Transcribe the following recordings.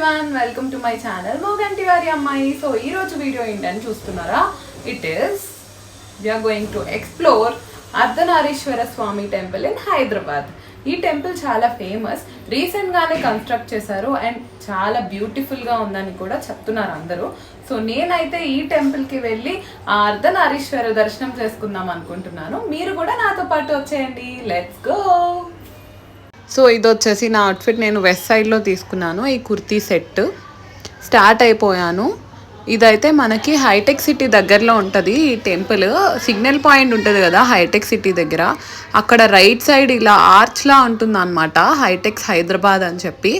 Everyone welcome to my channel Moganti వారి అమ్మాయి so ఈ రోజు వీడియో ఏంటని చూస్తున్నారా? It is we're going to explore Ardhanarishvara Swami temple in Hyderabad ఈ టెంపుల్ చాలా ఫేమస్ రీసెంట్గానే కన్స్ట్రక్ట్ చేశారు అండ్ చాలా బ్యూటిఫుల్గా ఉందని కూడా చెప్తున్నారు అందరూ. సో నేనైతే ఈ టెంపుల్కి వెళ్ళి ఆ అర్ధనారీశ్వర దర్శనం చేసుకుందాం అనుకుంటున్నాను. మీరు కూడా నాతో పాటు వచ్చేయండి. లెట్స్ గో సో ఇది వచ్చేసి నా అవుట్ఫిట్ నేను వెస్ట్ సైడ్లో తీసుకున్నాను. ఈ కుర్తీ సెట్ స్టార్ట్ అయిపోయాను. ఇదైతే మనకి హైటెక్ సిటీ దగ్గరలో ఉంటుంది ఈ టెంపుల్. సిగ్నల్ పాయింట్ ఉంటుంది కదా హైటెక్ సిటీ దగ్గర. అక్కడ రైట్ సైడ్ ఇలా ఆర్చ్లా ఉంటుంది అనమాట హైటెక్స్ హైదరాబాద్ అని చెప్పి.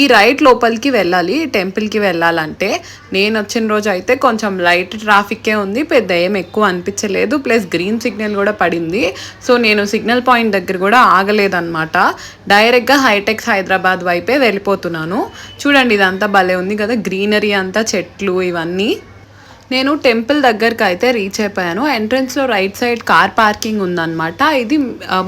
ఈ రైట్ లోపలికి వెళ్ళాలి ఈ టెంపుల్కి వెళ్ళాలంటే. నేను వచ్చిన రోజు అయితే కొంచెం లైట్ ట్రాఫిక్కే ఉంది పెద్ద ఏం ఎక్కువ అనిపించలేదు. ప్లస్ గ్రీన్ సిగ్నల్ కూడా పడింది. సో నేను సిగ్నల్ పాయింట్ దగ్గర కూడా ఆగలేదన్నమాట. డైరెక్ట్గా హైటెక్స్ హైదరాబాద్ వైపే వెళ్ళిపోతున్నాను. చూడండి ఇదంతా భలే ఉంది కదా గ్రీనరీ అంతా చెట్లు ఇవన్నీ. అన్నీ నేను టెంపుల్ దగ్గరకు అయితే రీచ్ అయిపోయాను. ఎంట్రన్స్లో రైట్ సైడ్ కార్ పార్కింగ్ ఉందన్నమాట. ఇది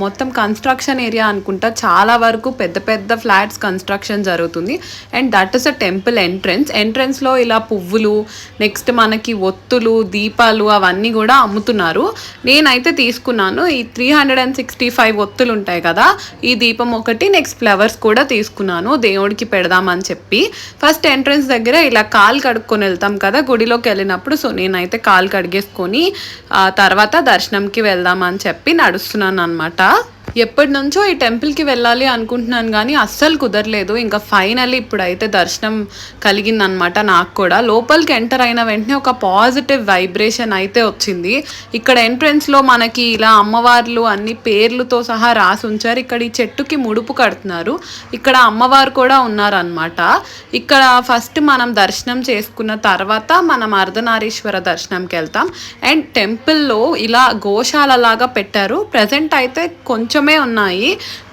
మొత్తం కన్స్ట్రక్షన్ ఏరియా అనుకుంటా. చాలా వరకు పెద్ద పెద్ద ఫ్లాట్స్ కన్స్ట్రక్షన్ జరుగుతుంది. And that is a temple entrance ఎంట్రన్స్లో ఇలా పువ్వులు నెక్స్ట్ మనకి ఒత్తులు దీపాలు అవన్నీ కూడా అమ్ముతున్నారు. నేనైతే తీసుకున్నాను. ఈ three hundred and sixty five ఒత్తులు ఉంటాయి కదా ఈ దీపం ఒకటి నెక్స్ట్ ఫ్లవర్స్ కూడా తీసుకున్నాను. దేవుడికి పెడదామని చెప్పి. ఫస్ట్ ఎంట్రన్స్ దగ్గర ఇలా కాలు కడుక్కొని వెళ్తాం కదా గుడిలోకి వెళ్ళినప్పుడు సో నేనైతే కాలు కడిగేసుకొని ఆ తర్వాత దర్శనంకి వెళ్దామని చెప్పి నడుస్తున్నాను అనమాట ఎప్పటి నుంచో ఈ టెంపుల్కి వెళ్ళాలి అనుకుంటున్నాను కానీ అస్సలు కుదరలేదు. ఇంకా ఫైనల్లీ ఇప్పుడైతే దర్శనం కలిగిందనమాట నాకు కూడా. లోపలికి ఎంటర్ అయిన వెంటనే ఒక పాజిటివ్ వైబ్రేషన్ అయితే వచ్చింది. ఇక్కడ ఎంట్రన్స్లో మనకి ఇలా అమ్మవార్లు అన్ని పేర్లతో సహా రాసి ఉంచారు. ఇక్కడ ఈ చెట్టుకి ముడుపు కడుతున్నారు. ఇక్కడ అమ్మవారు కూడా ఉన్నారనమాట ఇక్కడ ఫస్ట్ మనం దర్శనం చేసుకున్న తర్వాత మనం అర్ధనారీశ్వర దర్శనంకి వెళ్తాం. అండ్ టెంపుల్లో ఇలా గోశాల లాగా పెట్టారు. ప్రజెంట్ అయితే కొంచెం మాత్రమే ఉన్నాయి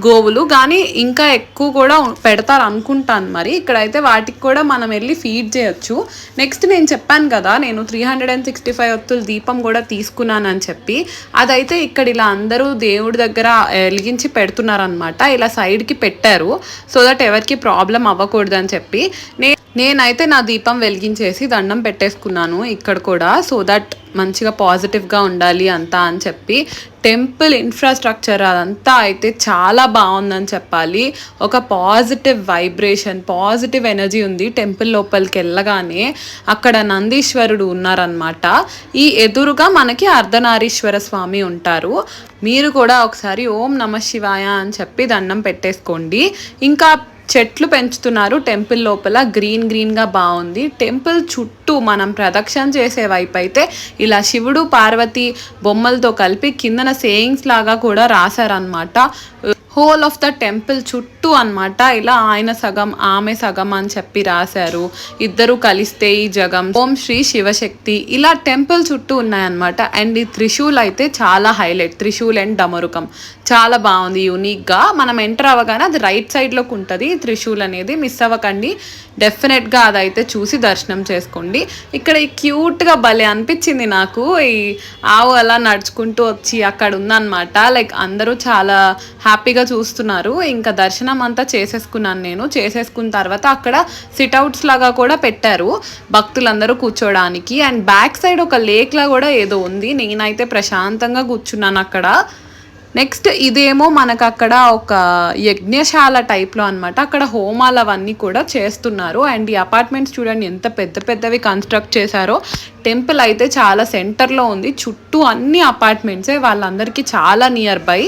గోవులు. కానీ ఇంకా ఎక్కువ కూడా పెడతారు అనుకుంటాను మరి. ఇక్కడైతే వాటికి కూడా మనం వెళ్ళి ఫీడ్ చేయొచ్చు. నెక్స్ట్ నేను చెప్పాను కదా నేను three hundred and sixty five ఒత్తుల దీపం కూడా తీసుకున్నానని చెప్పి. అదైతే ఇక్కడ ఇలా అందరూ దేవుడి దగ్గర వెలిగించి పెడుతున్నారనమాట ఇలా సైడ్కి పెట్టారు. సో దట్ ఎవరికి ప్రాబ్లం అవ్వకూడదు అని చెప్పి. నేను నేనైతే నా దీపం వెలిగించేసి దండం పెట్టేసుకున్నాను ఇక్కడ కూడా సో దట్ మంచిగా పాజిటివ్గా ఉండాలి అంతా అని చెప్పి. టెంపుల్ ఇన్ఫ్రాస్ట్రక్చర్ అదంతా అయితే చాలా బాగుందని చెప్పాలి. ఒక పాజిటివ్ వైబ్రేషన్ పాజిటివ్ ఎనర్జీ ఉంది టెంపుల్ లోపలికి వెళ్ళగానే. అక్కడ నందీశ్వరుడు ఉన్నారనమాట ఈ ఎదురుగా మనకి అర్ధనారీశ్వర స్వామి ఉంటారు. మీరు కూడా ఒకసారి ఓం నమ శివాయ అని చెప్పి దండం పెట్టేసుకోండి. ఇంకా చెట్లు పెంచుతున్నారు టెంపుల్ లోపల. గ్రీన్ గ్రీన్గా బాగుంది టెంపుల్ చుట్టూ మనం ప్రదక్షిణ చేసే వైపు అయితే ఇలా శివుడు పార్వతి బొమ్మలతో కలిపి కిందన సేయింగ్స్ లాగా కూడా రాశారనమాట హోల్ ఆఫ్ ద టెంపుల్ చుట్టూ అన్నమాట ఇలా ఆయన సగం ఆమె సగం అని చెప్పి రాశారు. ఇద్దరు కలిస్తే ఈ జగం ఓం శ్రీ శివశక్తి ఇలా టెంపుల్ చుట్టూ ఉన్నాయన్నమాట. అండ్ ఈ త్రిశూల్ అయితే చాలా హైలైట్ త్రిశూల్ అండ్ డమరుకం. చాలా బాగుంది యూనిక్గా మనం ఎంటర్ అవ్వగానే అది రైట్ సైడ్లోకి ఉంటుంది. ఈ త్రిశూల్ అనేది మిస్ అవ్వకండి. డెఫినెట్గా అదైతే చూసి దర్శనం చేసుకోండి. ఇక్కడ ఈ క్యూట్గా భలే అనిపించింది నాకు. ఈ ఆవు అలా నడుచుకుంటూ వచ్చి అక్కడ ఉందన్నమాట. లైక్ అందరూ చాలా హ్యాపీగా చూస్తున్నారు. ఇంకా దర్శనం అంతా చేసేసుకున్నాను నేను. చేసేసుకున్న తర్వాత అక్కడ సిట్అవుట్స్ లాగా కూడా పెట్టారు భక్తులందరూ కూర్చోడానికి. అండ్ బ్యాక్ సైడ్ ఒక లేక్ లా కూడా ఏదో ఉంది. నేనైతే ప్రశాంతంగా కూర్చున్నాను అక్కడ. నెక్స్ట్ ఇదేమో మనకు అక్కడ ఒక యజ్ఞశాల టైప్లో అన్నమాట. అక్కడ హోమాలు అవన్నీ కూడా చేస్తున్నారు. అండ్ ఈ అపార్ట్మెంట్స్ చూడండి ఎంత పెద్ద పెద్దవి కన్స్ట్రక్ట్ చేశారో. టెంపుల్ అయితే చాలా సెంటర్లో ఉంది. చుట్టూ అన్ని అపార్ట్మెంట్సే వాళ్ళందరికీ చాలా నియర్ బై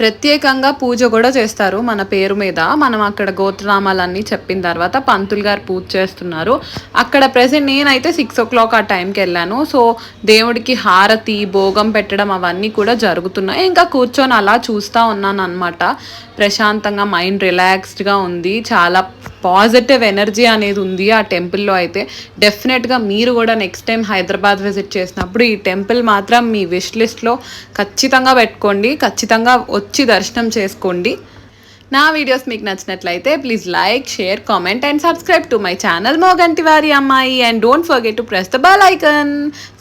ప్రత్యేకంగా పూజ కూడా చేస్తారు మన పేరు మీద. మనం అక్కడ గోత్రనామాలన్నీ చెప్పిన తర్వాత పంతులు గారు పూజ చేస్తున్నారు. అక్కడ ప్రెసెంట్ నేనైతే సిక్స్ ఓ క్లాక్ ఆ టైంకి వెళ్ళాను. సో దేవుడికి హారతి భోగం పెట్టడం అవన్నీ కూడా జరుగుతున్నాయి. ఇంకా కూర్చొని అలా చూస్తూ ఉన్నాను అనమాట ప్రశాంతంగా మైండ్ రిలాక్స్డ్గా ఉంది. చాలా పాజిటివ్ ఎనర్జీ అనేది ఉంది ఆ టెంపుల్లో అయితే. డెఫినెట్గా మీరు కూడా నెక్స్ట్ టైం హైదరాబాద్ విజిట్ చేసినప్పుడు ఈ టెంపుల్ మాత్రం మీ విష్ లిస్ట్లో ఖచ్చితంగా పెట్టుకోండి ఖచ్చితంగా వచ్చి దర్శనం చేసుకోండి. నా వీడియోస్ మీకు నచ్చినట్లయితే please like share comment and subscribe to my channel Moganti వారి అమ్మాయి and don't forget to press the bell icon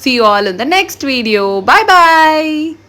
see all in the next video bye bye